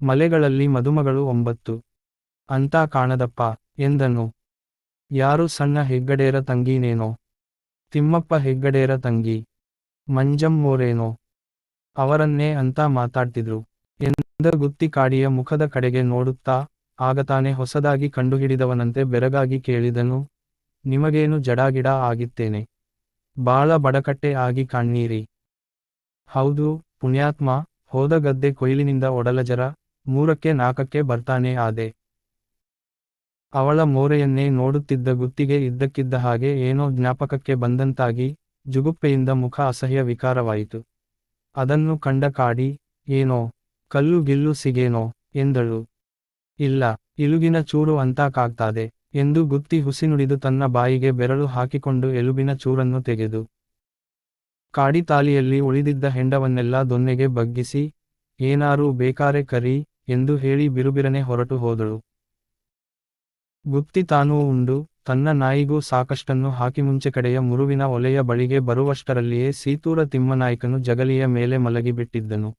ಮಲೆಗಳಲ್ಲಿ ಮದುಮಗಳು ಒಂಬತ್ತು. ಅಂತ ಕಾಣದಪ್ಪ, ಎಂದನು. ಯಾರು ಸಣ್ಣ ಹೆಗ್ಗಡೇರ ತಂಗಿನೇನೋ? ತಿಮ್ಮಪ್ಪ ಹೆಗ್ಗಡೇರ ತಂಗಿ. ಮಂಜಮ್ಮೋರೇನೋ ಅವರನ್ನೇ ಅಂತ ಮಾತಾಡ್ತಿದ್ರು. ಎಂದ ಗುತ್ತಿ ಕಾಡಿಯ ಮುಖದ ಕಡೆಗೆ ನೋಡುತ್ತಾ, ಆಗತಾನೆ ಹೊಸದಾಗಿ ಕಂಡುಹಿಡಿದವನಂತೆ ಬೆರಗಾಗಿ ಕೇಳಿದನು, ನಿಮಗೇನು ಜಡಾಗಿಡ ಆಗಿತ್ತೇನೆ? ಬಾಳ ಬಡಕಟ್ಟೆ ಆಗಿ ಕಾಣ್ನೀರಿ. ಹೌದು, ಪುಣ್ಯಾತ್ಮ, ಹೋದ ಗದ್ದೆ ಕೊಯ್ಲಿನಿಂದ ಒಡಲಜರ ಮೂರಕ್ಕೆ ನಾಲ್ಕಕ್ಕೆ ಬರ್ತಾನೆ ಆದೆ. ಅವಳ ಮೋರೆಯನ್ನೇ ನೋಡುತ್ತಿದ್ದ ಗುತ್ತಿಗೆ ಇದ್ದಕ್ಕಿದ್ದ ಹಾಗೆ ಏನೋ ಜ್ಞಾಪಕಕ್ಕೆ ಬಂದಂತಾಗಿ ಜುಗುಪ್ಪೆಯಿಂದ ಮುಖ ಅಸಹ್ಯ ವಿಕಾರವಾಯಿತು. ಅದನ್ನು ಕಂಡ ಕಾಡಿ, ಏನೋ, ಕಲ್ಲು ಗಿಲ್ಲು ಸಿಗೇನೋ ಎಂದಳು. ಇಲ್ಲ ಇಲುಗಿನ ಚೂರು ಅಂತ ಕಾಗ್ತಾದೆ ಎಂದು ಗುತ್ತಿ ಹುಸಿನುಡಿದು ತನ್ನ ಬಾಯಿಗೆ ಬೆರಳು ಹಾಕಿಕೊಂಡು ಎಲುಬಿನ ಚೂರನ್ನು ತೆಗೆದು. ಕಾಡಿ ತಾಲಿಯಲ್ಲಿ ಉಳಿದಿದ್ದ ಹೆಂಡವನ್ನೆಲ್ಲ ದೊನ್ನೆಗೆ ಬಗ್ಗಿಸಿ, ಏನಾರೂ ಬೇಕಾರೆ ಕರಿ ಎಂದು ಹೇಳಿ ಬಿರುಬಿರನೆ ಹೊರಟು ಹೋದಳು. ಗುಪ್ತಿ ತಾನೂ ಉಂಡು, ತನ್ನ ನಾಯಿಗೂ ಸಾಕಷ್ಟನ್ನು ಹಾಕಿ ಮುಂಚೆ ಕಡೆಯ ಮುರುವಿನ ಒಲೆಯ ಬಳಿಗೆ ಬರುವಷ್ಟರಲ್ಲಿಯೇ ಸೀತೂರ ತಿಮ್ಮನಾಯ್ಕನು ಜಗಲಿಯ ಮೇಲೆ ಮಲಗಿಬಿಟ್ಟಿದ್ದನು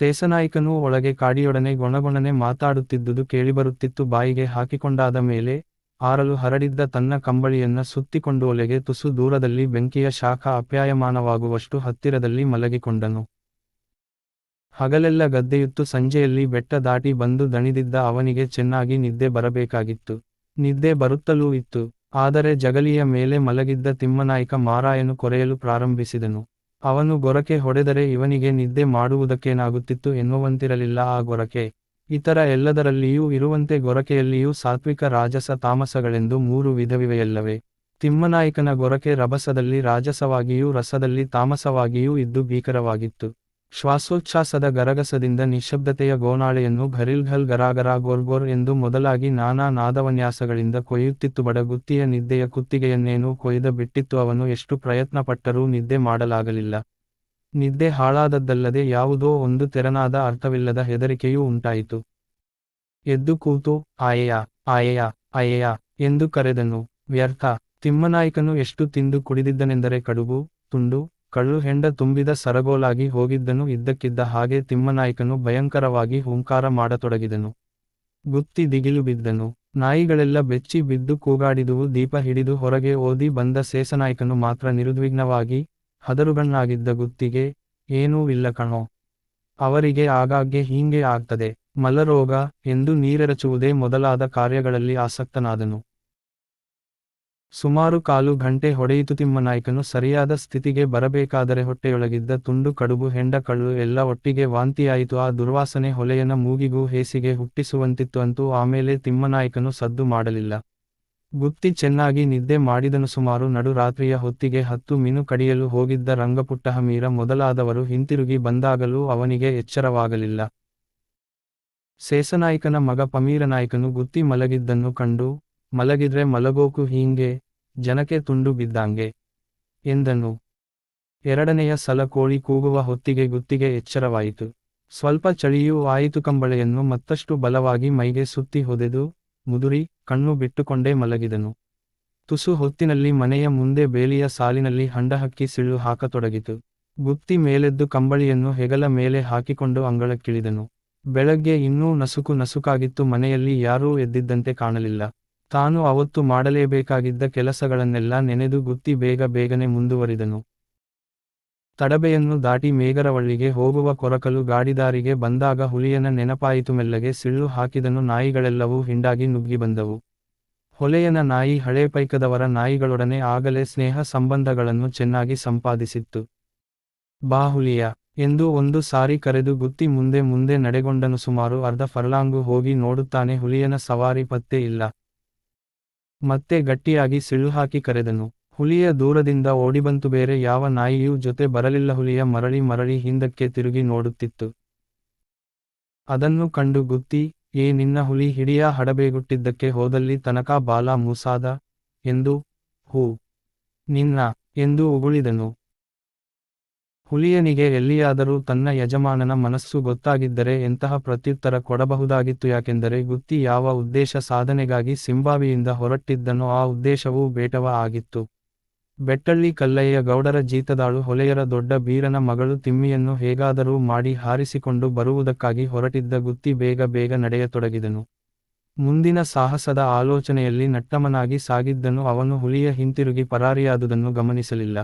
ಸೇಸನಾಯ್ಕನೂ ಒಳಗೆ ಕಾಡಿಯೊಡನೆ ಗೊಣಗೊಣನೆ ಮಾತಾಡುತ್ತಿದ್ದುದು ಕೇಳಿಬರುತ್ತಿತ್ತು. ಬಾಯಿಗೆ ಹಾಕಿಕೊಂಡಾದ ಮೇಲೆ ಆರಲು ಹರಡಿದ್ದ ತನ್ನ ಕಂಬಳಿಯನ್ನ ಸುತ್ತಿಕೊಂಡು ಒಲೆಗೆ ತುಸು ದೂರದಲ್ಲಿ ಬೆಂಕಿಯ ಶಾಖ ಅಪ್ಯಾಯಮಾನವಾಗುವಷ್ಟು ಹತ್ತಿರದಲ್ಲಿ ಮಲಗಿಕೊಂಡನು. ಹಗಲೆಲ್ಲ ಗದ್ದೆಯುತ್ತು ಸಂಜೆಯಲ್ಲಿ ಬೆಟ್ಟ ದಾಟಿ ಬಂದು ದಣಿದಿದ್ದ ಅವನಿಗೆ ಚೆನ್ನಾಗಿ ನಿದ್ದೆ ಬರಬೇಕಾಗಿತ್ತು. ನಿದ್ದೆ ಬರುತ್ತಲೂ ಇತ್ತು, ಆದರೆ ಜಗಲಿಯ ಮೇಲೆ ಮಲಗಿದ್ದ ತಿಮ್ಮನಾಯಕ ಮಾರಾಯನು ಕೊರೆಯಲು ಪ್ರಾರಂಭಿಸಿದನು. ಅವನು ಗೊರಕೆ ಹೊಡೆದರೆ ಇವನಿಗೆ ನಿದ್ದೆ ಮಾಡುವುದಕ್ಕೇನಾಗುತ್ತಿತ್ತು ಎನ್ನುವಂತಿರಲಿಲ್ಲ ಆ ಗೊರಕೆ. ಇತರ ಎಲ್ಲದರಲ್ಲಿಯೂ ಇರುವಂತೆ ಗೊರಕೆಯಲ್ಲಿಯೂ ಸಾತ್ವಿಕ ರಾಜಸ ತಾಮಸಗಳೆಂದು ಮೂರು ವಿಧವಿವೆಯಲ್ಲವೆ. ತಿಮ್ಮನಾಯಕನ ಗೊರಕೆ ರಭಸದಲ್ಲಿ ರಾಜಸವಾಗಿಯೂ ರಸದಲ್ಲಿ ತಾಮಸವಾಗಿಯೂ ಇದ್ದು ಭೀಕರವಾಗಿತ್ತು. ಶ್ವಾಸೋಚ್ಛ್ವಾಸದ ಗರಗಸದಿಂದ ನಿಶ್ಶಬ್ದತೆಯ ಗೋನಾಳೆಯನ್ನು ಘರಿಲ್ಘಲ್ ಗರಾಗರ ಗೋರ್ಗೋರ್ ಎಂದು ಮೊದಲಾಗಿ ನಾನಾ ನಾದವನ್ಯಾಸಗಳಿಂದ ಕೊಯ್ಯುತ್ತಿತ್ತು. ಬಡಗುತ್ತಿಯ ನಿದ್ದೆಯ ಕುತ್ತಿಗೆಯನ್ನೇನೂ ಕೊಯ್ದ ಬಿಟ್ಟಿತ್ತು. ಅವನು ಎಷ್ಟು ಪ್ರಯತ್ನಪಟ್ಟರೂ ನಿದ್ದೆ ಮಾಡಲಾಗಲಿಲ್ಲ. ನಿದ್ದೆ ಹಾಳಾದದ್ದಲ್ಲದೆ ಯಾವುದೋ ಒಂದು ತೆರನಾದ ಅರ್ಥವಿಲ್ಲದ ಹೆದರಿಕೆಯೂ ಉಂಟಾಯಿತು. ಎದ್ದು ಕೂತು, ಆಯೆಯ ಆಯೆಯ ಆಯೆಯ ಎಂದು ಕರೆದನು. ವ್ಯರ್ಥ, ತಿಮ್ಮನಾಯಕನು ಎಷ್ಟು ತಿಂದು ಕುಡಿದಿದ್ದನೆಂದರೆ ಕಡುಬು, ತುಂಡು ಕಳ್ಳು ಹೆಂಡ ತುಂಬಿದ ಸರಗೋಲಾಗಿ ಹೋಗಿದ್ದನು, ಇದ್ದಕ್ಕಿದ್ದ ಹಾಗೆ ತಿಮ್ಮನಾಯಕನು ಭಯಂಕರವಾಗಿ ಹುಂಕಾರ ಮಾಡತೊಡಗಿದನು. ಗುತ್ತಿ ದಿಗಿಲು ಬಿದ್ದನು. ನಾಯಿಗಳೆಲ್ಲ ಬೆಚ್ಚಿ ಬಿದ್ದು ಕೂಗಾಡಿದುವು, ದೀಪ ಹಿಡಿದು ಹೊರಗೆ ಓದಿ ಬಂದ ಸೇಸನಾಯಕನು ಮಾತ್ರ ನಿರುದ್ವಿಗ್ನವಾಗಿ ಹದರುಗಣ್ಣಾಗಿದ್ದ ಗುತ್ತಿಗೆ, ಏನೂ ಇಲ್ಲ ಕಣೋ. ಅವರಿಗೆ ಆಗಾಗ್ಗೆ ಹೀಂಗೆ ಆಗ್ತದೆ. ಮಲರೋಗ ಎಂದು ನೀರೆರಚುವುದೇ ಮೊದಲಾದ ಕಾರ್ಯಗಳಲ್ಲಿ ಆಸಕ್ತನಾದನು. ಸುಮಾರು ಕಾಲು ಗಂಟೆ ಹೊಡೆಯಿತು ತಿಮ್ಮನಾಯ್ಕನು ಸರಿಯಾದ ಸ್ಥಿತಿಗೆ ಬರಬೇಕಾದರೆ ಹೊಟ್ಟೆಯೊಳಗಿದ್ದ ತುಂಡು ಕಡುಬು ಹೆಂಡ ಕಳ್ಳು ಎಲ್ಲ ಒಟ್ಟಿಗೆ ವಾಂತಿಯಾಯಿತು. ಆ ದುರ್ವಾಸನೆ ಹೊಲೆಯನ ಮೂಗಿಗೂ ಹೇಸಿಗೆ ಹುಟ್ಟಿಸುವಂತಿತ್ತು ಅಂತೂ ಆಮೇಲೆ ತಿಮ್ಮನಾಯ್ಕನು ಸದ್ದು ಮಾಡಲಿಲ್ಲ. ಗುತ್ತಿ ಚೆನ್ನಾಗಿ ನಿದ್ದೆ ಮಾಡಿದನು. ಸುಮಾರು ನಡುರಾತ್ರಿಯ ಹೊತ್ತಿಗೆ ಹತ್ತು ಮೀನು ಕಡಿಯಲು ಹೋಗಿದ್ದ ರಂಗಪುಟ್ಟಹಮೀರ ಮೊದಲಾದವರು ಹಿಂತಿರುಗಿ ಬಂದಾಗಲೂ ಅವನಿಗೆ ಎಚ್ಚರವಾಗಲಿಲ್ಲ. ಸೇಸನಾಯ್ಕನ ಮಗ ಪಮೀರನಾಯ್ಕನು ಗುತ್ತಿ ಮಲಗಿದ್ದನ್ನು ಕಂಡು ಮಲಗಿದ್ರೆ ಮಲಗೋಕು ಹೀಂಗೆ, ಜನಕ್ಕೆ ತುಂಡು ಬಿದ್ದಂಗೆ. ಎಂದನು. ಎರಡನೆಯ ಸಲ ಕೋಳಿ ಕೂಗುವ ಹೊತ್ತಿಗೆ ಗುತ್ತಿಗೆ ಎಚ್ಚರವಾಯಿತು. ಸ್ವಲ್ಪ ಚಳಿಯೂ ಆಯಿತು ಕಂಬಳೆಯನ್ನು ಮತ್ತಷ್ಟು ಬಲವಾಗಿ ಮೈಗೆ ಸುತ್ತಿ ಹೊದೆದು, ಮುದುರಿ, ಕಣ್ಣು ಬಿಟ್ಟುಕೊಂಡೇ ಮಲಗಿದನು. ತುಸು ಹೊತ್ತಿನಲ್ಲಿ ಮನೆಯ ಮುಂದೆ ಬೇಲಿಯ ಸಾಲಿನಲ್ಲಿ ಹಂಡಹಕ್ಕಿ ಸಿಳ್ಳು ಹಾಕತೊಡಗಿತು. ಗುತ್ತಿ ಮೇಲೆದ್ದು ಕಂಬಳಿಯನ್ನು ಹೆಗಲ ಮೇಲೆ ಹಾಕಿಕೊಂಡು ಅಂಗಳಕ್ಕಿಳಿದನು. ಬೆಳಗ್ಗೆ ಇನ್ನೂ ನಸುಕು ನಸುಕಾಗಿತ್ತು ಮನೆಯಲ್ಲಿ ಯಾರೂ ಎದ್ದಿದ್ದಂತೆ ಕಾಣಲಿಲ್ಲ. ತಾನು ಅವತ್ತು ಮಾಡಲೇಬೇಕಾಗಿದ್ದ ಕೆಲಸಗಳನ್ನೆಲ್ಲ ನೆನೆದು ಗುತ್ತಿ ಬೇಗ ಬೇಗನೆ ಮುಂದುವರಿದನು. ತಡಬೆಯನ್ನು ದಾಟಿ ಮೇಗರವಳ್ಳಿಗೆ ಹೋಗುವ ಕೊರಕಲು ಗಾಡಿದಾರಿಗೆ ಬಂದಾಗ ಹುಲಿಯನ ನೆನಪಾಯಿತು ಮೆಲ್ಲಗೆ ಸಿಳ್ಳು ಹಾಕಿದನು ನಾಯಿಗಳೆಲ್ಲವೂ ಹಿಂಡಾಗಿ ನುಗ್ಗಿ ಬಂದವು. ಹೊಲೆಯನ ನಾಯಿ ಹಳೆ ಪೈಕದವರ ನಾಯಿಗಳೊಡನೆ ಆಗಲೇ ಸ್ನೇಹ ಸಂಬಂಧಗಳನ್ನು ಚೆನ್ನಾಗಿ ಸಂಪಾದಿಸಿತ್ತು. ಬಾ ಹುಲಿಯ, ಎಂದು ಒಂದು ಸಾರಿ ಕರೆದು ಗುತ್ತಿ ಮುಂದೆ ಮುಂದೆ ನಡೆಗೊಂಡನು ಸುಮಾರು ಅರ್ಧ ಫರ್ಲಾಂಗು ಹೋಗಿ ನೋಡುತ್ತಾನೆ ಹುಲಿಯನ ಸವಾರಿ ಪತ್ತೆ ಇಲ್ಲ. ಮತ್ತೆ ಗಟ್ಟಿಯಾಗಿ ಸಿಳ್ಳುಹಾಕಿ ಕರೆದನು. ಹುಲಿಯ ದೂರದಿಂದ ಓಡಿಬಂತು ಬೇರೆ ಯಾವ ನಾಯಿಯೂ ಜೊತೆ ಬರಲಿಲ್ಲ. ಹುಲಿಯ ಮರಳಿ ಮರಳಿ ಹಿಂದಕ್ಕೆ ತಿರುಗಿ ನೋಡುತ್ತಿತ್ತು. ಅದನ್ನು ಕಂಡು ಗುತ್ತಿ, ಏ ನಿನ್ನ ಹುಲಿ ಹಿಡಿಯ ಹಡಬೇಗುಟ್ಟಿದ್ದಕ್ಕೆ ಹೋದಲ್ಲಿ ತನಕ ಬಾಲ ಮೂಸಾದ? ಎಂದು, ಹೂ, ನಿನ್ನ, ಎಂದು ಉಗುಳಿದನು. ಹುಲಿಯನಿಗೆ ಎಲ್ಲಿಯಾದರೂ ತನ್ನ ಯಜಮಾನನ ಮನಸ್ಸು ಗೊತ್ತಾಗಿದ್ದರೆ ಎಂತಹ ಪ್ರತ್ಯುತ್ತರ ಕೊಡಬಹುದಾಗಿತ್ತು ಯಾಕೆಂದರೆ ಗುತ್ತಿ ಯಾವ ಉದ್ದೇಶ ಸಾಧನೆಗಾಗಿ ಸಿಂಬಾವಿಯಿಂದ ಹೊರಟಿದ್ದನೋ ಆ ಉದ್ದೇಶವೂ ಬೇಟವ ಆಗಿತ್ತು ಬೆಟ್ಟಳ್ಳಿ ಕಲ್ಲಯ್ಯ ಗೌಡರ ಜೀತದಾಳು ಹೊಲೆಯರ ದೊಡ್ಡ ಬೀರನ ಮಗಳು ತಿಮ್ಮಿಯನ್ನು ಹೇಗಾದರೂ ಮಾಡಿ ಹಾರಿಸಿಕೊಂಡು ಬರುವುದಕ್ಕಾಗಿ ಹೊರಟಿದ್ದ ಗುತ್ತಿ ಬೇಗ ಬೇಗ ನಡೆಯತೊಡಗಿದನು. ಮುಂದಿನ ಸಾಹಸದ ಆಲೋಚನೆಯಲ್ಲಿ ನಟ್ಟಮನಾಗಿ ಸಾಗಿದ್ದನು ಅವನು ಹುಲಿಯ ಹಿಂತಿರುಗಿ ಪರಾರಿಯಾದುದನ್ನು ಗಮನಿಸಲಿಲ್ಲ.